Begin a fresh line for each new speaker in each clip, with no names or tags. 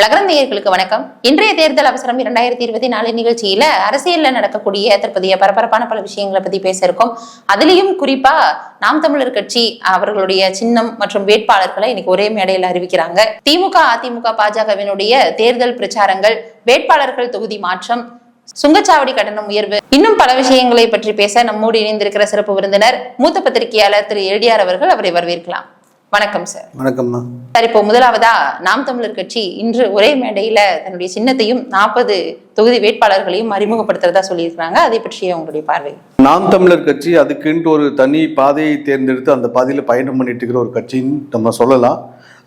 லக்னநேயர்களுக்கு வணக்கம். இன்றைய தேர்தல் அவசரம் இரண்டாயிரத்தி இருபத்தி நாலு நிகழ்ச்சியில அரசியல்ல நடக்கக்கூடிய தற்போதைய பரபரப்பான பல விஷயங்களை பத்தி பேச இருக்கோம் அதுலயும் குறிப்பா நாம் தமிழர் கட்சி அவர்களுடைய சின்னம் மற்றும் வேட்பாளர்களை இன்னைக்கு ஒரே மேடையில் அறிவிக்கிறாங்க. திமுக அதிமுக பாஜகவினுடைய தேர்தல் பிரச்சாரங்கள் வேட்பாளர்கள் தொகுதி மாற்றம் சுங்கச்சாவடி கட்டணம் உயர்வு இன்னும் பல விஷயங்களை பற்றி பேச நம்மோடு இணைந்திருக்கிற சிறப்பு விருந்தினர் மூத்த பத்திரிகையாளர் திரு எடிஆர் அவர்கள் அவரை வரவேற்கலாம். வணக்கம் சார்
வணக்கம்மா.
சார் இப்போ முதலாவதா நாம் தமிழர் கட்சி இன்று ஒரே மேடையில தன்னுடைய சின்னத்தையும் நாற்பது தொகுதி வேட்பாளர்களையும் அறிமுகப்படுத்துறதா சொல்லியிருக்கிறாங்க. அதை பற்றிய உங்களுடைய பார்வை.
நாம் தமிழர் கட்சி அதுக்குன்ட்டு ஒரு தனி பாதையை தேர்ந்தெடுத்து அந்த பாதையில் பயணம் பண்ணிட்டு இருக்கிற ஒரு கட்சின்னு நம்ம சொல்லலாம்.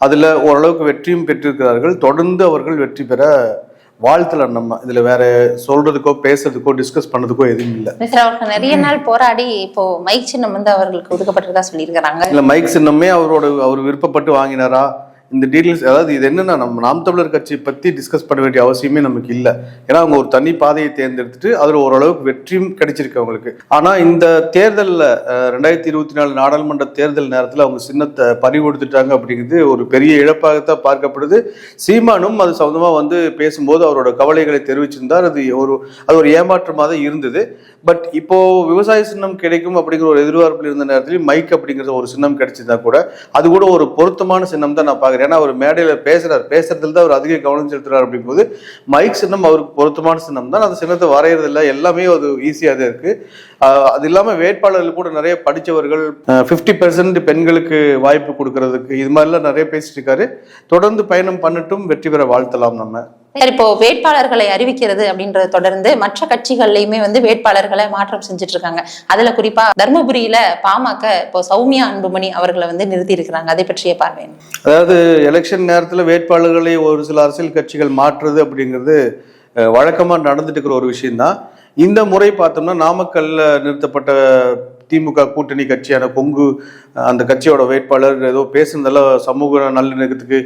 அதில் ஓரளவுக்கு வெற்றியும் பெற்றிருக்கிறார்கள். தொடர்ந்து அவர்கள் வெற்றி பெற வாழ்த்தலாம் நம்ம இதில் வேற சொல்றதுக்கோ பேசுறதுக்கோ டிஸ்கஸ் பண்ணதுக்கோ எதுவும் இல்லை.
சார் அவர்கள் நிறைய நாள் போராடி இப்போ மைக் சின்னம் வந்து அவர்களுக்கு ஒதுக்கப்பட்டதா சொல்லியிருக்கிறாங்க.
இல்லை மைக் சின்னமே அவரோட அவர் விருப்பப்பட்டு வாங்கினாரா? இந்த டீட்டெயில்ஸ் அதாவது இது என்னன்னா நம்ம நாம் தமிழர் கட்சி பற்றி டிஸ்கஸ் பண்ண வேண்டிய அவசியமே நமக்கு இல்லை. ஏன்னா அவங்க ஒரு தனி பாதையை தேர்ந்தெடுத்துட்டு அதில் ஓரளவுக்கு வெற்றியும் கிடைச்சிருக்கு அவங்களுக்கு. ஆனால் இந்த தேர்தலில் ரெண்டாயிரத்தி இருபத்தி நாலு நாடாளுமன்ற தேர்தல் நேரத்தில் அவங்க சின்னத்தை பறி கொடுத்துட்டாங்க அப்படிங்கிறது ஒரு பெரிய இழப்பாகத்தான் பார்க்கப்படுது. சீமானும் அது சம்மந்தமாக வந்து பேசும்போது அவரோட கவலைகளை தெரிவிச்சிருந்தார். அது ஒரு அது ஒரு ஏமாற்றமாக தான் இருந்தது. பட் இப்போ விவசாய சின்னம் கிடைக்கும் அப்படிங்கிற ஒரு எதிர்பார்ப்பில் இருந்த நேரத்தில் மைக் அப்படிங்கிற ஒரு சின்னம் கிடைச்சிருந்தா கூட அது கூட ஒரு பொருத்தமான சின்னம் தான் நான் பார்க்குறேன். ஏன்னா அவர் மேடையில் பேசுறாரு. பேசுறதுல தான் அவர் அதிக கவனம் செலுத்துறாரு அப்படிங்கும்போது மைக் சின்னம் அவருக்கு பொருத்தமான சின்னம் தான். அந்த சின்னத்தை வரைகிறது இல்லை எல்லாமே அது ஈஸியாக தான் இருக்குது அது இல்லாமல் வேட்பாளர்கள் கூட நிறைய படித்தவர்கள் ஃபிஃப்டி பெர்சன்ட் பெண்களுக்கு வாய்ப்பு கொடுக்கறதுக்கு இது மாதிரிலாம் நிறைய பேசிட்டு இருக்காரு. தொடர்ந்து பயணம் பண்ணட்டும் வெற்றி பெற வாழ்த்தலாம் நம்ம.
சார் இப்போ வேட்பாளர்களை அறிவிக்கிறது அப்படின்றத தொடர்ந்து மற்ற கட்சிகள்லயுமே வந்து வேட்பாளர்களை மாற்றம் செஞ்சுட்டு இருக்காங்க அதுல குறிப்பா தர்மபுரியில பாமக இப்போ சௌமியா அன்புமணி அவர்களை வந்து நிறுத்தி இருக்கிறாங்க அதை பற்றிய பார்வை
அதாவது எலெக்ஷன் நேரத்தில் வேட்பாளர்களை ஒரு சில அரசியல் கட்சிகள் மாற்றுறது அப்படிங்கிறது வழக்கமா நடந்துட்டு இருக்கிற ஒரு விஷயம்தான். இந்த முறை பார்த்தோம்னா நாமக்கல்ல நிறுத்தப்பட்ட திமுக கூட்டணி கட்சியான கொங்கு அந்த கட்சியோட வேட்பாளர் ஏதோ பேசுனதெல்லாம் சமூக நல்லிணக்கத்துக்கு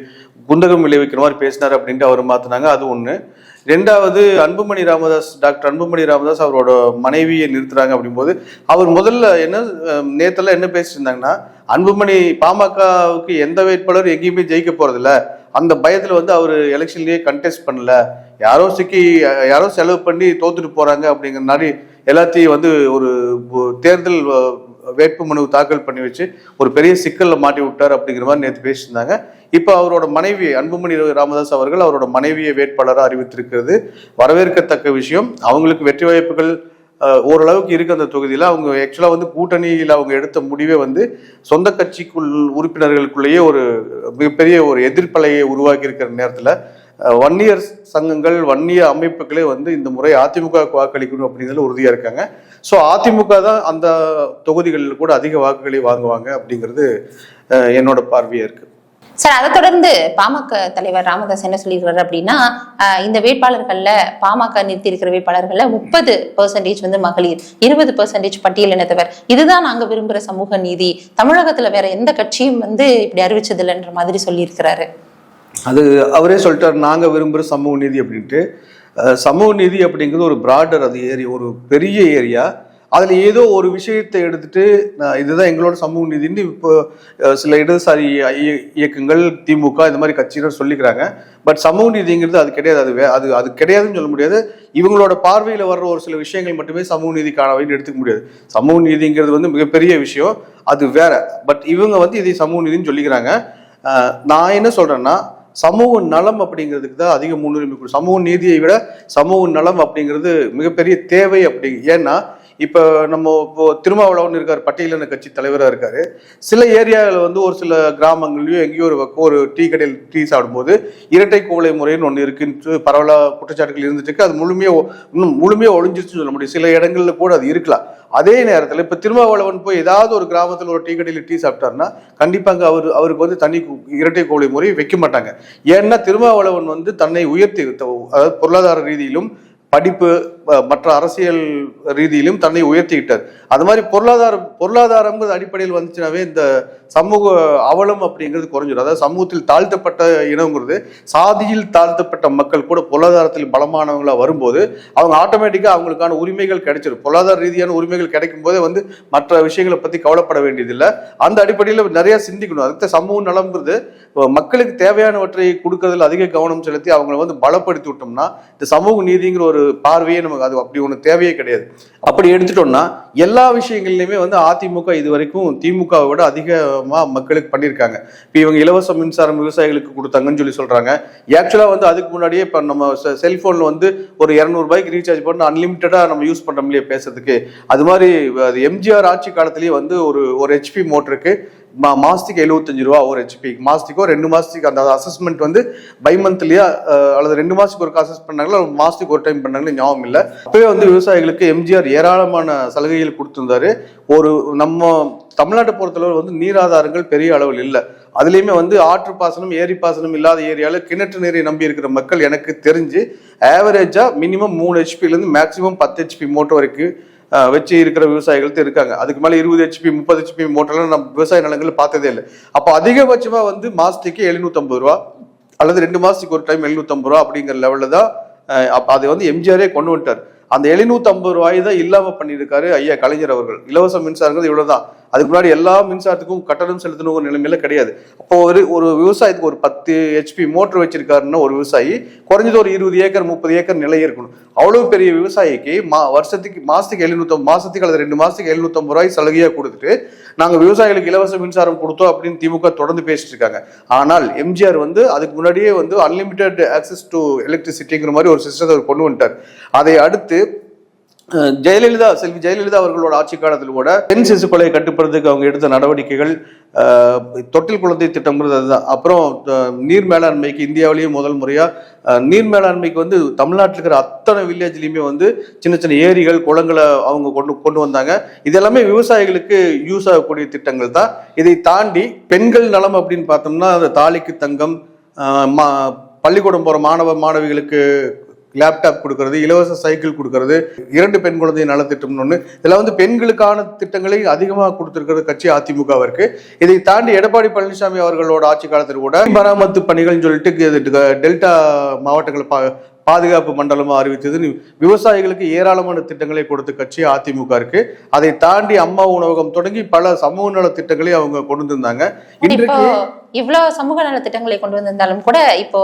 குந்தகம் விளைவிக்கிற மாதிரி பேசினார் அப்படின்ட்டு அவர் மாத்தினாங்க. அது ஒன்று ரெண்டாவது அன்புமணி ராமதாஸ் டாக்டர் அன்புமணி ராமதாஸ் அவரோட மனைவியை நிறுத்துறாங்க அப்படிங்கும்போது அவர் முதல்ல என்ன நேத்தெல்லாம் என்ன பேசிட்டு இருந்தாங்கன்னா அன்புமணி பாமகவுக்கு எந்த வேட்பாளரும் எங்கேயுமே ஜெயிக்க போறதில்ல. அந்த பயத்துல வந்து அவர் எலெக்ஷன்லயே கண்டெஸ்ட் பண்ணல. யாரோ சிக்கி யாரோ செலவு பண்ணி தோத்துட்டு போறாங்க அப்படிங்கிற மாதிரி எல்லாத்தையும் வந்து ஒரு தேர்தல் வேட்புமனு தாக்கல் பண்ணி வச்சு ஒரு பெரிய சிக்கலில் மாட்டி விட்டார் அப்படிங்கிற மாதிரி நேற்று பேசியிருந்தாங்க. இப்போ அவரோட மனைவி அன்புமணி ராமதாஸ் அவர்கள் அவரோட மனைவியை வேட்பாளராக அறிவித்திருக்கிறது. வரவேற்கத்தக்க விஷயம். அவங்களுக்கு வெற்றி வாய்ப்புகள் ஓரளவுக்கு இருக்கு அந்த தொகுதியில். அவங்க ஆக்சுவலாக வந்து கூட்டணியில் அவங்க எடுத்த முடிவே வந்து சொந்த கட்சிக்குள் உறுப்பினர்களுக்குள்ளேயே ஒரு மிகப்பெரிய ஒரு எதிர்ப்பலையை உருவாக்கி இருக்கிற நேரத்தில் வன்னியர் சங்கங்கள் வன்னிய அமைப்புகளே வந்து இந்த முறை அதிமுக வாக்களிக்கணும் அப்படிங்கிறது உறுதியாக இருக்காங்க. ஸோ அதிமுக தான் அந்த தொகுதிகளில் கூட அதிக வாக்குகளை வாங்குவாங்க அப்படிங்கிறது என்னோட பார்வையாக இருக்கு.
சார் அதை தொடர்ந்து பாமக தலைவர் ராமதாஸ் என்ன சொல்லியிருக்காரு அப்படின்னா இந்த வேட்பாளர்கள்ல பாமக நிறுத்தி இருக்கிற வேட்பாளர்கள்ல முப்பது பெர்சன்டேஜ் வந்து மகளிர் இருபது பெர்சன்டேஜ் பட்டியலினத்தவர் இதுதான் நாங்க விரும்புற சமூக நீதி. தமிழகத்துல வேற எந்த கட்சியும் வந்து இப்படி அறிவிச்சது இல்லைன்ற மாதிரி சொல்லியிருக்கிறாரு.
அது அவரே சொல்லிட்டார் நாங்கள் விரும்புகிற சமூக நீதி அப்படின்ட்டு. சமூக நீதி அப்படிங்கிறது ஒரு பிராடர் அது ஏரி ஒரு பெரிய ஏரியா. அதில் ஏதோ ஒரு விஷயத்தை எடுத்துட்டு நான் இதுதான் எங்களோட சமூக நீதினு இப்போ சில இடதுசாரி இயக்கங்கள் திமுக இந்த மாதிரி கட்சியினர் சொல்லிக்கிறாங்க. பட் சமூக நீதிங்கிறது அது கிடையாது. அது வே- அது அது கிடையாதுன்னு சொல்ல முடியாது. இவங்களோட பார்வையில் வர்ற ஒரு சில விஷயங்கள் மட்டுமே சமூக நீதிக்கானவைன்னு எடுத்துக்க முடியாது. சமூக நீதிங்கிறது வந்து மிகப்பெரிய விஷயம். அது வேற. பட் இவங்க வந்து இதை சமூக நீதினு சொல்லிக்கிறாங்க. நான் என்ன சொல்கிறேன்னா சமூக நலம் அப்படிங்கிறதுக்கு தான் அதிக முன்னுரிமை கொடுக்கும். சமூக நீதியை விட சமூக நலம் அப்படிங்கிறது மிகப்பெரிய தேவை அப்படி. ஏன்னா இப்போ நம்ம இப்போ திருமாவளவன் இருக்கார் பட்டியலின கட்சி தலைவராக இருக்கார். சில ஏரியாவில் வந்து ஒரு சில கிராமங்கள்லையும் எங்கேயோ ஒரு பக்கம் ஒரு டீ கடையில் டீ சாப்பிடும்போது இரட்டை கோலை முறைன்னு ஒன்று இருக்குன்னு பரவலாக குற்றச்சாட்டுகள் இருந்துட்டு இருக்கு. அது முழுமையாக இன்னும் முழுமையாக ஒழிஞ்சிருச்சுன்னு சொல்ல முடியும். சில இடங்கள்ல கூட அது இருக்கலாம். அதே நேரத்தில் இப்போ திருமாவளவன் போய் ஏதாவது ஒரு கிராமத்தில் ஒரு டீ கடையில் டீ சாப்பிட்டாருன்னா கண்டிப்பாக அவர் அவருக்கு வந்து தனி இரட்டை கோழி முறை வைக்க மாட்டாங்க. ஏன்னா திருமாவளவன் வந்து தன்னை உயர்த்தி அதாவது பொருளாதார ரீதியிலும் படிப்பு மற்ற அரசியல் ரீதியிலும் தன்னை உயர்த்திக்கிட்டார். அது மாதிரி பொருளாதாரம் பொருளாதாரங்கிறது அடிப்படையில் வந்துச்சுனாவே இந்த சமூக அவலம் அப்படிங்கிறது குறைஞ்சிடும் அதாவது சமூகத்தில் தாழ்த்தப்பட்ட இனங்கிறது சாதியில் தாழ்த்தப்பட்ட மக்கள் கூட பொருளாதாரத்தில் பலமானவங்களாக வரும்போது அவங்க ஆட்டோமேட்டிக்காக அவங்களுக்கான உரிமைகள் கிடைச்சிடும் பொருளாதார ரீதியான உரிமைகள் கிடைக்கும் போதே வந்து மற்ற விஷயங்களை பற்றி கவலைப்பட வேண்டியதில்லை. அந்த அடிப்படையில் நிறைய சிந்திக்கணும். அடுத்த சமூக நலம்ங்கிறது மக்களுக்கு தேவையானவற்றை கொடுக்கறதுல அதிக கவனம் செலுத்தி அவங்கள வந்து பலப்படுத்தி விட்டோம்னா இந்த சமூக நீதிங்கிற ஒரு பார்வையே நமக்கு அது அப்படி ஒன்று தேவையே கிடையாது. அப்படி எடுத்துட்டோம்னா எல்லா விஷயங்கள்லையுமே வந்து அதிமுக இது வரைக்கும் திமுகவை விட அதிக விதமாக மக்களுக்கு பண்ணியிருக்காங்க இப்போ இவங்க இலவச மின்சாரம் விவசாயிகளுக்கு கொடுத்தாங்கன்னு சொல்லி சொல்கிறாங்க ஆக்சுவலாக வந்து அதுக்கு முன்னாடியே இப்போ நம்ம செல்ஃபோனில் வந்து ஒரு இரநூறுபாய்க்கு ரீசார்ஜ் பண்ணி அன்லிமிட்டடாக நம்ம யூஸ் பண்ணுறோம் இல்லையா பேசுறதுக்கு. அது மாதிரி அது எம்ஜிஆர் ஆட்சி காலத்திலேயே வந்து ஒரு ஒரு ஹெச்பி மோட்டருக்கு மா மாதத்துக்கு எழுபத்தஞ்சு ரூபா ஒரு ஹெச்பி மாதத்துக்கோ ரெண்டு மாதத்துக்கு அந்த அசஸ்மெண்ட் வந்து பை மந்த்லியா அல்லது ரெண்டு மாதத்துக்கு ஒரு அசஸ் பண்ணாங்களா மாதத்துக்கு ஒரு டைம் பண்ணாங்களே ஞாபகம் இல்லை. அப்பவே வந்து விவசாயிகளுக்கு எம்ஜிஆர் ஏராளமான சலுகைகள் கொடுத்துருந்தாரு. ஒரு நம்ம தமிழ்நாட்டை பொறுத்தளவு வந்து நீராதாரங்கள் பெரிய அளவில் இல்லை. அதுலேயுமே வந்து ஆற்று பாசனம் ஏரி பாசனம் இல்லாத ஏரியாவில் கிணற்று நீரை நம்பி இருக்கிற மக்கள் எனக்கு தெரிஞ்சு ஆவரேஜாக மினிமம் மூணு ஹெச்பிலேருந்து மேக்ஸிமம் பத்து ஹெச்பி மோட்டர் வரைக்கும் வச்சு இருக்கிற விவசாயிகள் இருக்காங்க. அதுக்கு மேலே இருபது ஹெச்பி முப்பது ஹெச்பி மோட்டர்லாம் நம்ம விவசாய நிலங்கள் பார்த்ததே இல்லை. அப்போ அதிகபட்சமாக வந்து மாதத்துக்கு எழுநூத்தம்பது ரூபா அல்லது ரெண்டு மாதத்துக்கு ஒரு டைம் எழுநூத்தம்பது ரூபா அப்படிங்கிற லெவலில் தான் அப்போ அதை வந்து எம்ஜிஆரே கொண்டு வந்துட்டார். அந்த எழுநூத்தம்பது ரூபாய் தான் இல்லாம பண்ணியிருக்காரு ஐயா கலைஞர் அவர்கள். இலவச மின்சாரங்கிறது இவ்வளவுதான். அதுக்கு முன்னாடி எல்லா மின்சாரத்துக்கும் கட்டணம் செலுத்தணும் ஒரு நிலைமையில கிடையாது. அப்போ ஒரு ஒரு விவசாயத்துக்கு ஒரு பத்து ஹெச்பி மோட்டர் வச்சிருக்காருன்னா ஒரு விவசாயி குறைஞ்சது ஒரு இருபது ஏக்கர் முப்பது ஏக்கர் நிலை இருக்கணும். அவ்வளவு பெரிய விவசாயிக்கு மா வருஷத்துக்கு மாசத்துக்கு எழுநூத்தம்பது மாசத்துக்கு அல்லது ரெண்டு மாசத்துக்கு எழுநூத்தம்பது ரூபாய் சலுகையா கொடுத்துட்டு நாங்க விவசாயிகளுக்கு இலவச மின்சாரம் கொடுத்தோம் அப்படின்னு திமுக தொடர்ந்து பேசிட்டு இருக்காங்க. ஆனால் எம்ஜிஆர் வந்து அதுக்கு முன்னாடியே வந்து அன்லிமிட்டெட் ஆக்சஸ் டு எலக்ட்ரிசிட்டிங்கிற மாதிரி ஒரு சிஸ்டத்தை கொண்டு வந்துட்டார். அதை அடுத்து ஜெயலலிதா செல்வி ஜெயலலிதா அவர்களோட ஆட்சி காலத்தில் கூட பெண் சிசு கொலையை கட்டுப்படுறதுக்கு அவங்க எடுத்த நடவடிக்கைகள் தொட்டில் குழந்தை திட்டம்ங்கிறது அதுதான். அப்புறம் நீர் மேலாண்மைக்கு இந்தியாவிலேயே முதல் முறையாக நீர் மேலாண்மைக்கு வந்து தமிழ்நாட்டில் இருக்கிற அத்தனை வில்லேஜ்லேயுமே வந்து சின்ன சின்ன ஏரிகள் குளங்களை அவங்க கொண்டு கொண்டு வந்தாங்க. இது எல்லாமே விவசாயிகளுக்கு யூஸ் ஆகக்கூடிய திட்டங்கள் தான். இதை தாண்டி பெண்கள் நலம் அப்படின்னு பார்த்தோம்னா அது தாலிக்கு தங்கம் மா- பள்ளிக்கூடம் போகிற மாணவ மாணவிகளுக்கு லேப்டாப் கொடுக்கறது இலவச சைக்கிள் கொடுக்கறது இரண்டு பெண் குழந்தை நலத்திட்டம்னு ஒன்று இதெல்லாம் வந்து பெண்களுக்கான திட்டங்களை அதிகமாக கொடுத்துருக்கிறது கட்சி அதிமுக இருக்கு இதை தாண்டி எடப்பாடி பழனிசாமி அவர்களோட ஆட்சி காலத்தில் கூட மராமத்து பணிகள்னு சொல்லிட்டு டெல்டா மாவட்டங்களை பா பாதுகாப்பு மண்டலமா அறிவித்தது. விவசாயிகளுக்கு ஏராளமான திட்டங்களை கொடுத்த கட்சி அதிமுக இருக்கு. அதை தாண்டி அம்மா உணவகம் தொடங்கி பல சமூக நல திட்டங்களை அவங்க கொண்டு வந்திருந்தாங்க. இன்றைக்கு
இவ்வளவு சமூக நல திட்டங்களை கொண்டு வந்திருந்தாலும் கூட இப்போ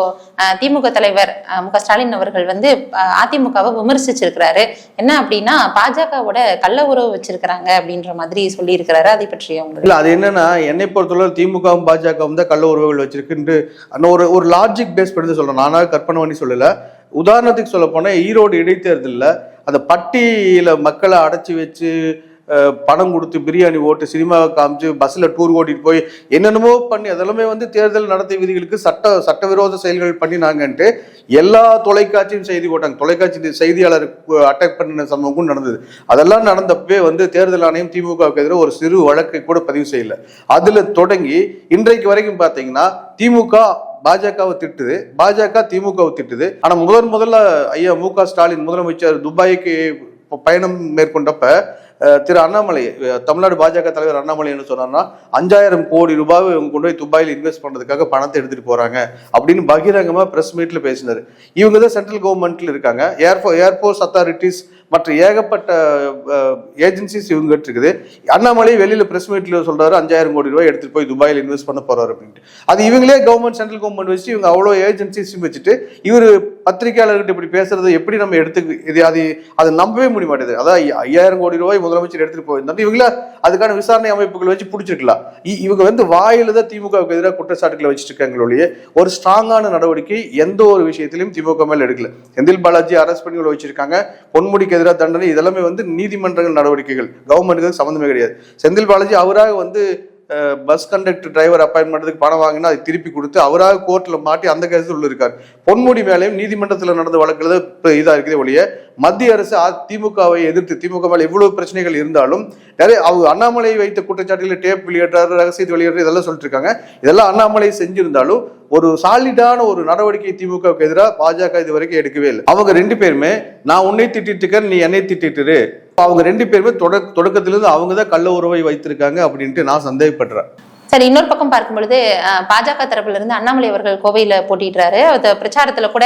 திமுக தலைவர் மு க. ஸ்டாலின் அவர்கள் வந்து அதிமுகவை விமர்சிச்சிருக்கிறாரு. என்ன அப்படின்னா பாஜகவோட கள்ள உறவு வச்சிருக்கிறாங்க அப்படின்ற மாதிரி சொல்லியிருக்கிறாரு. அதை பற்றி உங்களுக்கு
இல்ல அது என்னன்னா என்னை பொறுத்தவரை திமுகவும் பாஜகவும் தான் கள்ள உறவுகள் வச்சிருக்குன்ட்டு அந்த ஒரு ஒரு லாஜிக் பேஸ் பண்ணி சொல்றேன். நானா கற்பனை பண்ணி சொல்லல. உதாரணத்துக்கு சொல்ல போனால் ஈரோடு இடைத்தேர்தலில் அந்த பட்டியில் மக்களை அடைச்சி வச்சு பணம் கொடுத்து பிரியாணி ஓட்டு சினிமாவை காமிச்சு பஸ்ஸில் டூர் ஓட்டிட்டு போய் என்னென்னமோ பண்ணி அதெல்லாமே வந்து தேர்தல் நடத்தை விதிகளுக்கு சட்ட சட்டவிரோத செயல்கள் பண்ணினாங்கன்ட்டு எல்லா தொலைக்காட்சியும் செய்தி போட்டாங்க. தொலைக்காட்சி செய்தியாளர் அட்டாக் பண்ணின சம்பவமும் நடந்தது. அதெல்லாம் நடந்தப்பவே வந்து தேர்தல் ஆணையம் திமுகவுக்கு எதிராக ஒரு சிறு வழக்கை கூட பதிவு செய்யல. அதில் தொடங்கி இன்றைக்கு வரைக்கும் பார்த்தீங்கன்னா திமுக பாஜகவை திட்டுது. பாஜக திமுகவை திட்டுது. ஆனா முதன் முதல்ல ஐயா மு க ஸ்டாலின் முதலமைச்சர் துபாய்க்கு பயணம் மேற்கொண்டப்ப திரு அண்ணாமலை தமிழ்நாடு பாஜக தலைவர் அண்ணாமலை என்ன சொன்னார்னா அஞ்சாயிரம் கோடி ரூபாய் இவங்க கொண்டு போய் துபாயில் இன்வெஸ்ட் பண்ணுறதுக்காக பணத்தை எடுத்துகிட்டு போகிறாங்க அப்படின்னு பகிரங்கமாக பிரஸ் மீட்டில் பேசினார். இவங்க தான் சென்ட்ரல் கவர்மெண்ட்டில் இருக்காங்க. ஏர்ஃபோ ஏர்ஃபோர்ஸ் அத்தாரிட்டிஸ் மற்ற ஏகப்பட்ட ஏஜென்சிஸ் இவங்க இருக்குது. அண்ணாமலை வெளியில் ப்ரெஸ் மீட்டில் சொல்கிறாரு அஞ்சாயிரம் கோடி ரூபாய் எடுத்துட்டு போய் துபாயில் இன்வெஸ்ட் பண்ண போகிறாரு அப்படின்ட்டு. அது இவங்களே கவர்மெண்ட் சென்ட்ரல் கவர்மெண்ட் வச்சு இவங்க அவ்வளோ ஏஜென்சிஸும் வச்சுட்டு இவர் பத்திரிகையாளர்கிட்ட இப்படி பேசுறது எப்படி நம்ம எடுத்து இது அது அதை நம்பவே முடிய மாட்டேது அதான் ஐயாயிரம் கோடி ரூபாய் முதலமைச்சர் எடுத்துட்டு போயிருந்தாங்க இவங்கள அதுக்கான விசாரணை அமைப்புகள் வச்சு பிடிச்சிருக்கலாம். இவங்க வந்து வாயில தான் திமுகவுக்கு எதிராக குற்றச்சாட்டுகளை வச்சுட்டு இருக்காங்களே ஒரு ஸ்ட்ராங்கான நடவடிக்கை எந்த ஒரு விஷயத்திலையும் திமுக மேல எடுக்கல. செந்தில் பாலாஜி அரெஸ்ட் பண்ணி உள்ள வச்சிருக்காங்க. பொன்முடிக்கு எதிராக தண்டனை இதெல்லாமே வந்து நீதிமன்றங்கள் நடவடிக்கைகள். கவர்மெண்ட்டுக்கு சம்மந்தமே கிடையாது. செந்தில் பாலாஜி அவராக வந்து பஸ் கண்டக்டர் டிரைவர் அப்பாயின்ட் பணம் வாங்கினா அதை திருப்பி கொடுத்து அவராக கோர்ட்டில் மாட்டி அந்த கேஸில் உள்ள இருக்கார் பொன்முடி மேலேயும் நீதிமன்றத்தில் நடந்த வழக்கில் இப்போ இதாக இருக்குது ஒழிய மத்திய அரசு திமுகவை எதிர்த்து திமுக மேலே எவ்வளவு பிரச்சனைகள் இருந்தாலும் நிறைய அவங்க அண்ணாமலை வைத்த குற்றச்சாட்டில் டேப் வெளியேற்றாரு ரகசியத்தை வெளியேற்று இதெல்லாம் சொல்லிட்டு இருக்காங்க இதெல்லாம் அண்ணாமலை செஞ்சிருந்தாலும் ஒரு சாலிடான ஒரு நடவடிக்கை திமுகவுக்கு எதிராக பாஜக இது வரைக்கும் எடுக்கவே இல்லை. அவங்க ரெண்டு பேருமே நான் உன்னை திட்டிட்டு இருக்கேன் நீ என்னை திட்டிட்டுரு அவங்க ரெண்டு பேருமே தொடக்க தொடக்கத்திலிருந்து அவங்க தான் கள்ள உறவை வைத்திருக்காங்க அப்படின்ட்டு நான் சந்தேகப்படுறேன்.
சரி இன்னொரு பக்கம் பார்க்கும் பொழுது பாஜக தரப்புல இருந்து அண்ணாமலை அவர்கள் கோவையில போட்டியிடுறாரு. அந்த பிரச்சாரத்துல கூட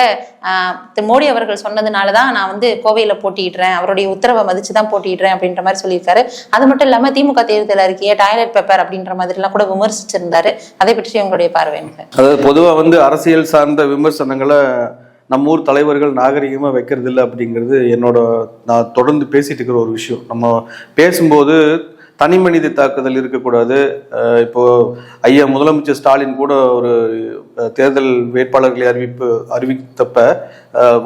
மோடி அவர்கள் சொன்னதுனாலதான் நான் வந்து கோவையில போட்டியிடுறேன். அவருடைய உத்தரவை மதிச்சு தான் போட்டியிடுறேன் அப்படின்ற மாதிரி சொல்லியிருக்காரு. அது மட்டும் இல்லாம திமுக தேர்தல் அறிக்கையை டாய்லெட் பேப்பர் அப்படின்ற மாதிரி எல்லாம் கூட விமர்சிச்சிருந்தாரு. அதை பற்றி உங்களுடைய பார்வை
அதாவது பொதுவாக வந்து அரசியல் சார்ந்த விமர்சனங்களை நம்ம ஊர் தலைவர்கள் நாகரிகமாக வைக்கிறது இல்லை அப்படிங்கிறது என்னோட நான் தொடர்ந்து பேசிட்டு இருக்கிற ஒரு விஷயம். நம்ம பேசும்போது தனி மனித தாக்குதல் இருக்கக்கூடாது. இப்போ ஐயா முதலமைச்சர் ஸ்டாலின் கூட ஒரு தேர்தல் வேட்பாளர்களை அறிவிப்பு அறிவித்தப்ப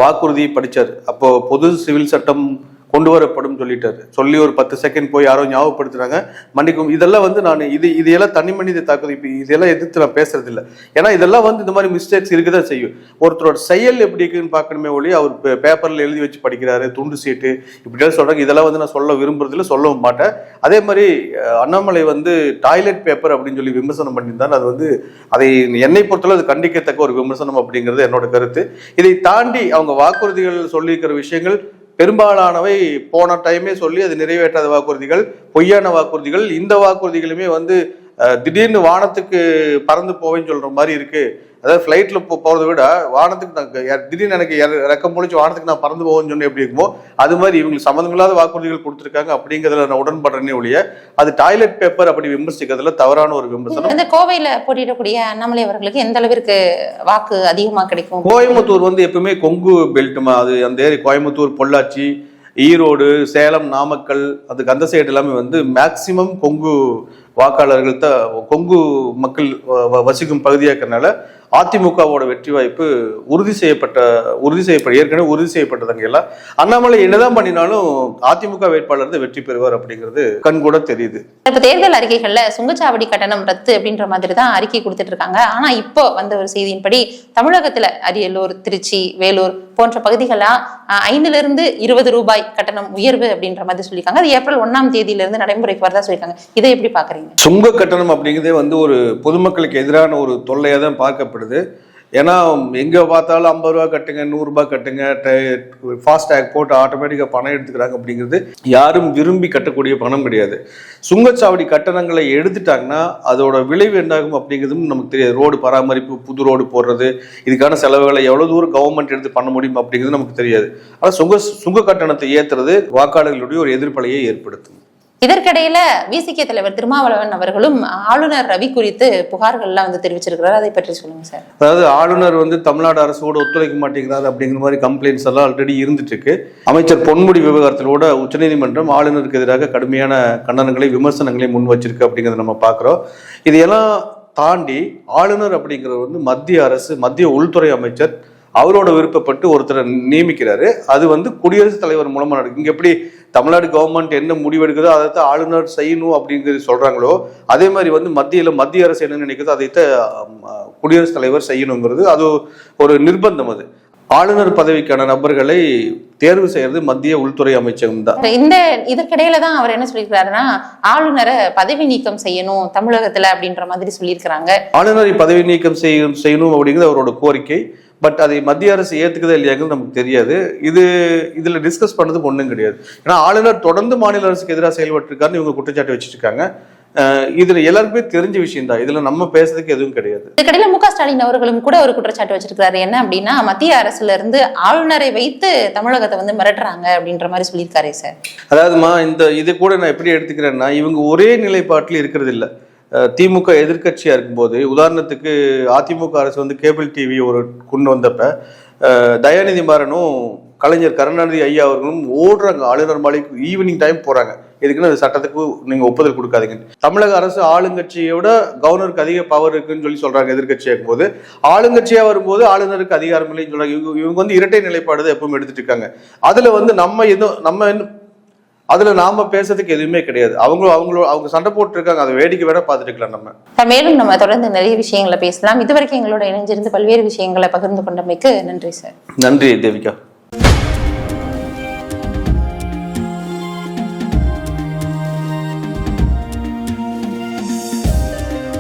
வாக்குறுதி படித்தார் அப்போ பொது சிவில் சட்டம் கொண்டு வரப்படும் சொல்லிட்டாரு. சொல்லி ஒரு பத்து செகண்ட் போய் யாரோ ஞாபகப்படுத்துறாங்க. மன்னிக்கும் இதெல்லாம் வந்து நான் இது இதையெல்லாம் தனி மனித தாக்குதல் இப்போ இதெல்லாம் எதிர்த்து நான் பேசுறது இல்லை ஏன்னா இதெல்லாம் வந்து இந்த மாதிரி மிஸ்டேக்ஸ் இருக்குதான் செய்யும். ஒருத்தரோட செயல் எப்படி இருக்குன்னு பார்க்கணுமே ஒழி அவர் பே- பேப்பர்ல எழுதி வச்சு படிக்கிறாரு துண்டு சீட்டு இப்படிலாம் சொல்றாங்க. இதெல்லாம் வந்து நான் சொல்ல விரும்புறதுல சொல்லவும் மாட்டேன். அதே மாதிரி அண்ணாமலை வந்து டாய்லெட் பேப்பர் அப்படின்னு சொல்லி விமர்சனம் பண்ணியிருந்தாங்க அது வந்து அதை என்னை பொறுத்தளவு அது கண்டிக்கத்தக்க ஒரு விமர்சனம் அப்படிங்கிறது என்னோட கருத்து. இதை தாண்டி அவங்க வாக்குறுதிகள் சொல்லியிருக்கிற விஷயங்கள் பெரும்பாலானவை போன டைமே சொல்லி அது நிறைவேற்றாத வாக்குறுதிகள் பொய்யான வாக்குறுதிகள் இந்த வாக்குறுதிகளுமே வந்து திடீர்னு வானத்துக்கு பறந்து போவேன்னு சொல்ற மாதிரி இருக்கு. அதாவது ஃப்ளைட்ல போ போறதை விட வானத்துக்கு நான் திடீர்னு எனக்கு இறக்கம் முடிச்சு வானத்துக்கு நான் பறந்து போவேன்னு சொன்னா எப்படி இருக்குமோ அது மாதிரி இவங்களுக்கு சம்மந்தமில்லாத வாக்குறுதிகள் கொடுத்துருக்காங்க அப்படிங்கிறதுல நான் உடன்படுறேனே ஒழிய அது டாய்லெட் பேப்பர் அப்படி விமர்சிக்கிறதுல தவறான ஒரு விமர்சனம்.
இந்த கோவையில போட்டியிடக்கூடிய அண்ணாமலை அவர்களுக்கு எந்த அளவிற்கு வாக்கு அதிகமா கிடைக்கும்?
கோயம்புத்தூர் வந்து எப்பவுமே கொங்கு பெல்ட்டுமா அது அந்த ஏரி கோயம்புத்தூர் பொள்ளாச்சி ஈரோடு சேலம் நாமக்கல் அதுக்கு அந்த சைடு எல்லாமே வந்து மேக்சிமம் கொங்கு வாக்காளர்கள் தான் கொங்கு மக்கள் வ- வசிக்கும் பகுதியாக இருக்கிறனால அதிமுகவோட வெற்றி வாய்ப்பு உறுதி செய்யப்பட்ட உறுதி செய்யப்பட்ட ஏற்கனவே உறுதி செய்யப்பட்டதுங்க எல்லாம். அண்ணாமலை என்னதான் பண்ணினாலும் அதிமுக வேட்பாளர் தான் வெற்றி பெறுவார் அப்படிங்கிறது கண் கூட தெரியுது.
இப்ப தேர்தல் அறிக்கைகள்ல சுங்கச்சாவடி கட்டணம் ரத்து அப்படின்ற மாதிரி தான் அறிக்கை கொடுத்துட்டு இருக்காங்க. ஆனா இப்போ வந்த ஒரு செய்தியின்படி தமிழகத்துல அரியலூர் திருச்சி வேலூர் போன்ற பகுதிகளா அஹ், ஐந்துல இருந்து இருபது ரூபாய் கட்டணம் உயர்வு அப்படின்ற மாதிரி சொல்லியிருக்காங்க. அது ஏப்ரல் ஒன்றாம் தேதியில இருந்து நடைமுறைக்கு வரதா சொல்லியிருக்காங்க. இதை எப்படி பாக்குறீங்க
சுங்க கட்டணம் அப்படிங்கிறதே வந்து ஒரு பொதுமக்களுக்கு எதிரான ஒரு தொல்லையாக தான் பார்க்கப்படுது. ஏன்னா எங்கே பார்த்தாலும் ஐம்பது ரூபா கட்டுங்க நூறுரூபா கட்டுங்க ஃபாஸ்டேக் போட்டு ஆட்டோமேட்டிக்காக பணம் எடுத்துக்கிறாங்க அப்படிங்கிறது யாரும் விரும்பி கட்டக்கூடிய பணம் கிடையாது. சுங்கச்சாவடி கட்டணங்களை எடுத்துட்டாங்கன்னா அதோட விளைவு என்னாகும் அப்படிங்கிறதும் நமக்கு தெரியாது. ரோடு பராமரிப்பு புது ரோடு போடுறது இதுக்கான செலவுகளை எவ்வளோ தூரம் கவர்மெண்ட் எடுத்து பண்ண முடியும் அப்படிங்கிறது நமக்கு தெரியாது. ஆனால் சுங்க சுங்க கட்டணத்தை ஏற்றுறது வாக்காளர்களுடைய ஒரு எதிர்ப்பலையை ஏற்படுத்தும்.
இதற்கிடையில விசிகே தலைவர் திருமாவளவன் அவர்களும் ஆளுநர் ரவி குறித்து புகார்கள்லாம் வந்து தெரிவிச்சிருக்கிறார். அதை பற்றி சொல்லுங்க சார்.
அதாவது ஆளுநர் வந்து தமிழ்நாடு அரசோடு ஒத்துழைக்க மாட்டேங்கிறார் அப்படிங்கிற மாதிரி கம்ப்ளைண்ட்ஸ் எல்லாம் ஆல்ரெடி இருந்துட்டு இருக்கு அமைச்சர் பொன்முடி விவகாரத்தில் கூட உச்சநீதிமன்றம் ஆளுநருக்கு எதிராக கடுமையான கண்டனங்களை விமர்சனங்களை முன் வச்சிருக்கு அப்படிங்கிறத நம்ம பார்க்குறோம். இதையெல்லாம் தாண்டி ஆளுநர் அப்படிங்கிறவர் வந்து மத்திய அரசு மத்திய உள்துறை அமைச்சர் அவரோட விருப்பப்பட்டு ஒருத்தரை நியமிக்கிறாரு. அது வந்து குடியரசுத் தலைவர் மூலமா நடக்கும் இங்க எப்படி தமிழ்நாடு கவர்மெண்ட் என்ன முடிவெடுக்குதோ அதை ஆளுநர் செய்யணும் அப்படிங்கிறது சொல்றாங்களோ அதே மாதிரி வந்து மத்தியில மத்திய அரசு என்ன நினைக்குதோ ஆம், குடியரசுத் தலைவர் செய்யணுங்கிறது அது ஒரு நிர்பந்தம் அது. ஆளுநர் பதவிக்கான நபர்களை தேர்வு செய்யறது மத்திய உள்துறை அமைச்சகம் தான்.
இந்த இதற்கிடையில தான் அவர் என்ன சொல்லியிருக்கிறாருன்னா ஆளுநரை பதவி நீக்கம் செய்யணும் தமிழகத்துல அப்படின்ற மாதிரி சொல்லியிருக்கிறாங்க.
ஆளுநரை பதவி நீக்கம் செய்யணும் அப்படிங்கிறது அவரோட கோரிக்கை. பட் அதை மத்திய அரசு ஏத்துக்குதா இல்லையாங்கிறது நமக்கு தெரியாது. இது இதுல டிஸ்கஸ் பண்ணதுக்கு ஒன்றும் கிடையாது. ஏன்னா ஆளுநர் தொடர்ந்து மாநில அரசுக்கு எதிராக செயல்பட்டிருக்காருன்னு இவங்க குற்றச்சாட்டு அஹ் இதுல எல்லாருக்குமே தெரிஞ்ச விஷயம் தான் இதுல நம்ம பேசுறதுக்கு எதுவும் கிடையாது.
இதுக்கிடையில மு க. ஸ்டாலின் அவர்களும் கூட ஒரு குற்றச்சாட்டு வச்சிருக்காரு என்ன அப்படின்னா மத்திய அரசுல இருந்து ஆளுநரை வைத்து தமிழகத்தை வந்து மிரட்டுறாங்க அப்படின்ற மாதிரி சொல்லியிருக்காரே சார்.
அதாவதுமா இந்த இது கூட நான் எப்படி எடுத்துக்கிறேன்னா இவங்க ஒரே நிலைப்பாட்டில் இருக்கிறது இல்ல திமுக எதிர்கட்சியாக இருக்கும்போது உதாரணத்துக்கு அதிமுக அரசு வந்து கேபிள் டிவி ஒரு கொண்டு வந்தப்ப தயாநிதி மாறனும் கலைஞர் கருணாநிதி ஐயா அவர்களும் ஓடுறாங்க ஆளுநர் மாளிகைக்கு ஈவினிங் டைம் போறாங்க. இதுக்குன்னு அந்த சட்டத்துக்கு நீங்க ஒப்புதல் கொடுக்காதீங்க. தமிழக அரசு ஆளுங்கட்சியை விட கவர்னருக்கு அதிக பவர் இருக்குன்னு சொல்லி சொல்றாங்க எதிர்க்கட்சியா இருக்கும்போது. ஆளுங்கட்சியா வரும்போது ஆளுநருக்கு அதிகாரம் இல்லைன்னு சொல்றாங்க. இவங்க இவங்க வந்து இரட்டை நிலைப்பாடு தான் எப்பவும் எடுத்துட்டு இருக்காங்க. அதுல வந்து நம்ம எதுவும் நம்ம அதுல நாம பேசுறதுக்கு எதுவுமே கிடையாது. அவங்க அவங்களோட அவங்க சண்டை போட்டு இருக்காங்க அதை வேடிக்கை வேணா பார்த்துட்டு இருக்கலாம் நம்ம
மேலும் நம்ம தொடர்ந்து நிறைய விஷயங்களை பேசலாம். இதுவரைக்கும் எங்களோட இணைஞ்சிருந்து பல்வேறு விஷயங்களை பகிர்ந்து கொண்டமைக்கு நன்றி சார்.
நன்றி தேவிகா.